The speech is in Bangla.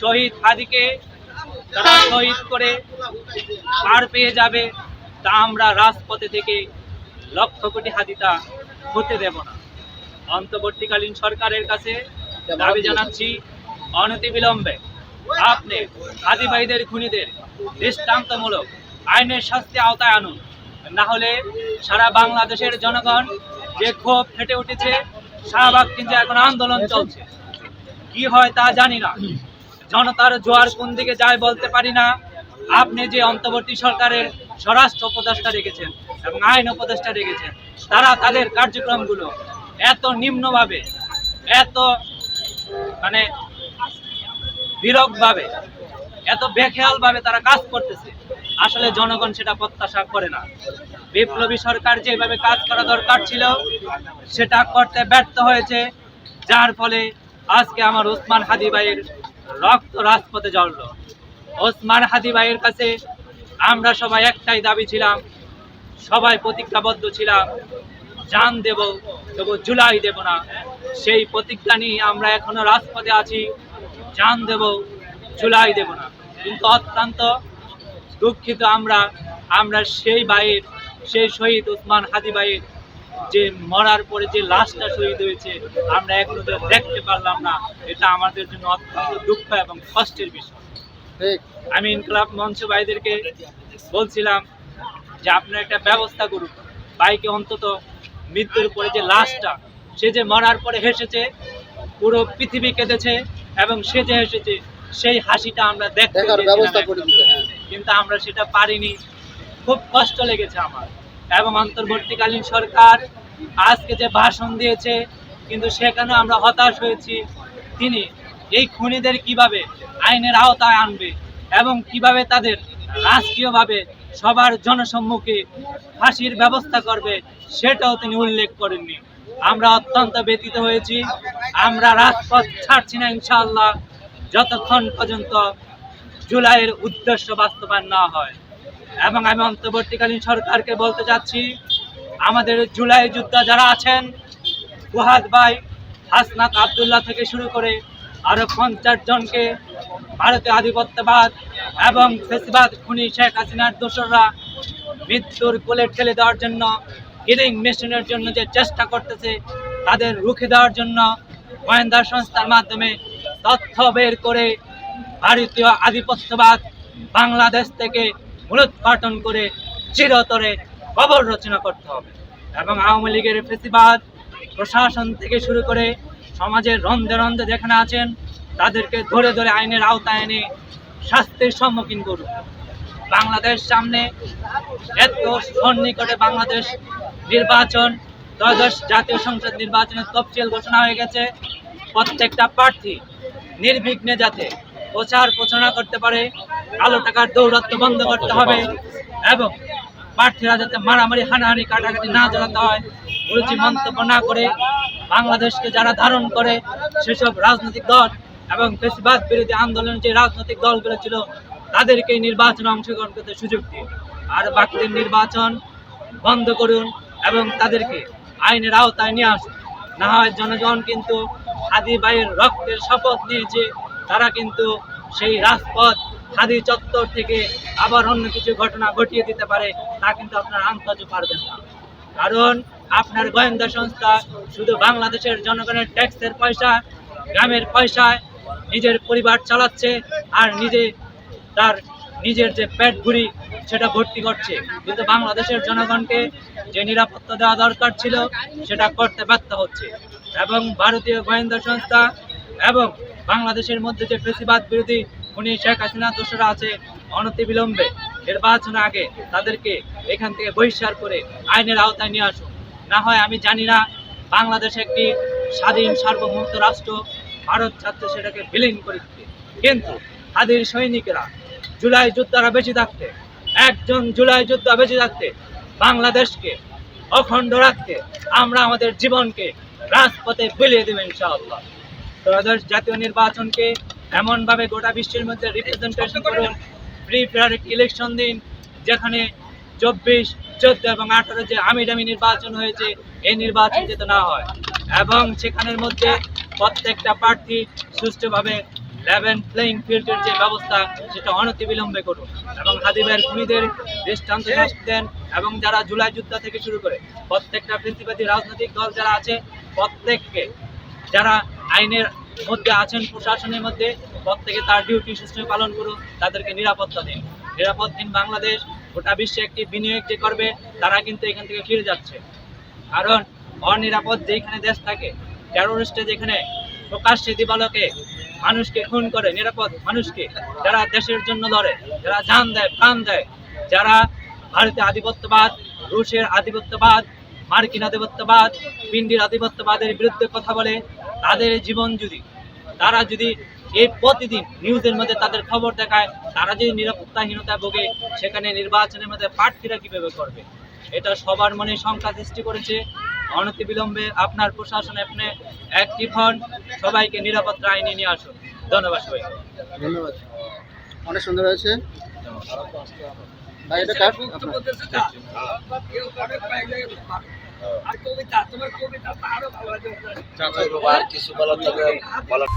শহীদ হাদিকে তারা শহীদ করে পার পেয়ে যাবে তা আমরা রাজপথে থেকে লক্ষ কোটি হাদিতা হতে দেব না। অন্তর্বর্তীকালীন সরকারের কাছে দাবি জানাচ্ছি, অনতিবিলম্বে আপনি হাদিবাহীদের খুনিদের দৃষ্টান্তমূলক আইনের শাস্তি আওতায় আনুন। না হলে সারা বাংলাদেশের জনগণ যে ক্ষোভ ফেটে উঠেছে, শাহবাগ কিন্তু এখন আন্দোলন চলছে। কি হয় তা জানি না। জনতার জোয়ার কোন দিকে যায় বলতে পারি না। আপনি যে অন্তর্বর্তী সরকারের স্বরাষ্ট্র উপদেষ্টা রেখেছেন এবং আইন উপদেষ্টা রেখেছেন তারা তাদের কার্যক্রমগুলো এত নিম্নভাবে, এত মানে বিরকভাবে এত বেখেয়ালভাবে তারা কাজ করতেছে, আসলে জনগণ সেটা প্রত্যাশা করে না। বিপ্লবী সরকার যেভাবে কাজ করা দরকার ছিল, সেটা করতে ব্যর্থ হয়েছে, যার ফলে আজকে আমার ওসমান হাদি ভাইয়ের রক্ত রাজপথে জ্বলল। ওসমান হাদি ভাইয়ের কাছে আমরা সবাই একটাই দাবি ছিলাম, সবাই প্রতিজ্ঞাবদ্ধ ছিলাম, জান দেব, তবু জুলাই দেব না। সেই প্রতিজ্ঞা নিয়ে আমরা এখনও রাজপথে আছি। জান দেব জুলাই দেব না। কিন্তু অত্যন্ত দুঃখিত আমরা আমরা সেই ভাইয়ের সেই শহীদ উসমান হাদি ভাইয়ের যে মরার পরে যে লাশটা শহীদ হয়েছে আমরা এখনও দেখতে পারলাম না। এটা আমাদের জন্য অত্যন্ত দুঃখ এবং কষ্টের বিষয়। আমি ইনকলাব মঞ্চ ভাইদেরকে বলছিলাম যে আপনারা একটা ব্যবস্থা করুন। বাইকে অন্তত মৃত্যুর পরে যে লাশটা সে যে মরার পরে হেসেছে পুরো পৃথিবী কেঁদেছে এবং সে যে হেসেছে সেই হাসিটা আমরা দেখতে ব্যবস্থা করে দিতে হ্যাঁ। কিন্তু আমরা সেটা পারিনি। খুব কষ্ট লেগেছে আমার। এবং অন্তর্বর্তীকালীন সরকার আজকে যে ভাষণ দিয়েছে কিন্তু সেখানে আমরা হতাশ হয়েছি। তিনি এই খুনিদের কীভাবে আইনের আওতায় আনবে এবং কীভাবে তাদের রাষ্ট্রীয়ভাবে সবার জনসম্মুখে ফাঁসির ব্যবস্থা করবে সেটাও তিনি উল্লেখ করেননি। আমরা অত্যন্ত ব্যতীত হয়েছি। আমরা রাজপথ ছাড়ছি না ইনশাআল্লাহ, যতক্ষণ পর্যন্ত জুলাইয়ের উদ্দেশ্য বাস্তবায়ন না হয়। এবং আমি অন্তর্বর্তীকালীন সরকারকে বলতে চাচ্ছি আমাদের জুলাই যোদ্ধা যারা আছেন, ফুহাদ ভাই, হাসনাত আবদুল্লাহ থেকে শুরু করে আরও পঞ্চাশ জনকে ভারতীয় আধিপত্যবাদ এবং ফেসিবাদ খুনি শেখ হাসিনার দোসররা মৃত্যুর কোলে ঠেলে দেওয়ার জন্য কিলিং মেশিনের জন্য যে চেষ্টা করতেছে, তাদের রুখে দেওয়ার জন্য গোয়েন্দা সংস্থার মাধ্যমে তথ্য বের করে ভারতীয় আধিপত্যবাদ বাংলাদেশ থেকে মূলোৎপাটন করে চিরতরে কবর রচনা করতে হবে। এবং আওয়ামী লীগের ফেসিবাদ প্রশাসন থেকে শুরু করে সমাজের রন্ধে রন্ধে যেখানে আছেন, তাদেরকে ধরে ধরে আইনের আওতায় এনে শাস্তির সম্মুখীন করুন। বাংলাদেশ সামনে এত সন্নিকটে বাংলাদেশ নির্বাচন, দ্বাদশ জাতীয় সংসদ নির্বাচনের তফসিল ঘোষণা হয়ে গেছে। প্রত্যেকটা প্রার্থী নির্বিঘ্নে যাতে প্রচার প্রচারণা করতে পারে, কালো টাকার দৌরত্ব বন্ধ করতে হবে এবং প্রার্থীরা যাতে মারামারি, হানাহানি, কাটাকাটি না জড়াতে হয় রুচি মন্তব্য না করে বাংলাদেশকে যারা ধারণ করে সেসব রাজনৈতিক দল এবং ফেসিবাদ বিরোধী আন্দোলনের যে রাজনৈতিক দলগুলো ছিল তাদেরকে নির্বাচনে অংশগ্রহণ করতে সুযোগ দিন। আর বাকিদের নির্বাচন বন্ধ করুন এবং তাদেরকে আইনের আওতায় নিয়ে আসুন। না হয় জনগণ কিন্তু হাদি ভাইয়ের রক্তের শপথ নিয়েছে, তারা কিন্তু সেই রাজপথ, হাদি চত্বর থেকে আবার অন্য কিছু ঘটনা ঘটিয়ে দিতে পারে, তা কিন্তু আপনারা আন্দাজ পারবেন না। কারণ আপনার গোয়েন্দা সংস্থা শুধু বাংলাদেশের জনগণের ট্যাক্সের পয়সা, গ্রামের পয়সায় নিজের পরিবার চালাচ্ছে আর নিজে তার নিজের যে পেট ভুড়ি সেটা ভর্তি করছে। কিন্তু বাংলাদেশের জনগণকে যে নিরাপত্তা দেওয়া দরকার ছিল, সেটা করতে ব্যর্থ হচ্ছে। এবং ভারতীয় গোয়েন্দা সংস্থা এবং বাংলাদেশের মধ্যে যে ফেসিবাদ বিরোধী উনি শেখ হাসিনা দোষরা আছে অনতিবিলম্বে। নির্বাচন আগে তাদেরকে এখান থেকে বহিষ্কার করে আইনের আওতায় নিয়ে আসুন। না হয় আমি জানি না, বাংলাদেশ একটি স্বাধীন সার্বভৌমত্ব রাষ্ট্র, ভারত ছাত্র সেটাকে বিলীন করে কিন্তু হাদির সৈনিকেরা জুলাই যোদ্ধারা বেঁচে থাকতে একজন জুলাই যোদ্ধা বেঁচে থাকতে বাংলাদেশকে অখণ্ড রাখতে আমরা আমাদের জীবনকে রাজপথে বিলিয়ে দেবো ইনশাআল্লাহ। ত্রয়োদশ জাতীয় নির্বাচনকে এমনভাবে গোটা বিশ্বের মধ্যে রিপ্রেজেন্টেশন করুন। ফ্রি ফেয়ার ইলেকশন দিন যেখানে চব্বিশ চোদ্দ এবং আঠারো যে আমি ডামি নির্বাচন হয়েছে এই নির্বাচন যাতে না হয়। এবং সেখানের মধ্যে প্রত্যেকটা প্রার্থী সুষ্ঠুভাবে লেভেন প্লেইং ফিল্ডের যে ব্যবস্থা, সেটা অনতিবিলম্বে করুন। এবং হাদিবের খুনিদের দৃষ্টান্ত দেন এবং যারা জুলাই যুদ্ধ থেকে শুরু করে প্রত্যেকটা প্রিন্সিপাতি রাজনৈতিক দল যারা আছে, প্রত্যেককে যারা আইনের মধ্যে আছেন, প্রশাসনের মধ্যে, প্রত্যেকে তার ডিউটি সুষ্ঠুভাবে পালন করুন, তাদেরকে নিরাপত্তা দিন। নিরাপদহীন বাংলাদেশ, গোটা বিশ্বে একটি বিনিয়োগ যে করবে, তারা কিন্তু এখান থেকে ফিরে যাচ্ছে। কারণ অনিরাপদ যেখানে দেশ থাকে টেরোরিস্টে যেখানে প্রকাশ্যে দিবালকে মানুষকে খুন করে, নিরাপদ মানুষকে যারা দেশের জন্য লড়ে, যারা জান দেয়, প্রাণ দেয়, যারা ভারতের আধিপত্যবাদ, রুশের আধিপত্যবাদ, মার্কিন আধিপত্যবাদ, পিন্ডির আধিপত্যবাদের বিরুদ্ধে কথা বলে, তাদের জীবন যদি, তারা যদি এই প্রতিদিন নিউজের মধ্যে তাদের খবর দেখায়, তারা যদি নিরাপত্তাহীনতায় ভোগে, সেখানে নির্বাচনের মধ্যে প্রার্থীরা কীভাবে করবে? এটা সবার মনে শঙ্কা সৃষ্টি করেছে। অনতিবিলম্বে আপনার প্রশাসন আপনি অ্যাক্টিভ হন। সবাইকে নিরাপত্তা আইনে নিয়ে আসুন। ধন্যবাদ সবাই ধন্যবাদ। অনেক সুন্দর হয়েছে। ভাই এটা কার? ভালো আর কিছু বলার তবে বলার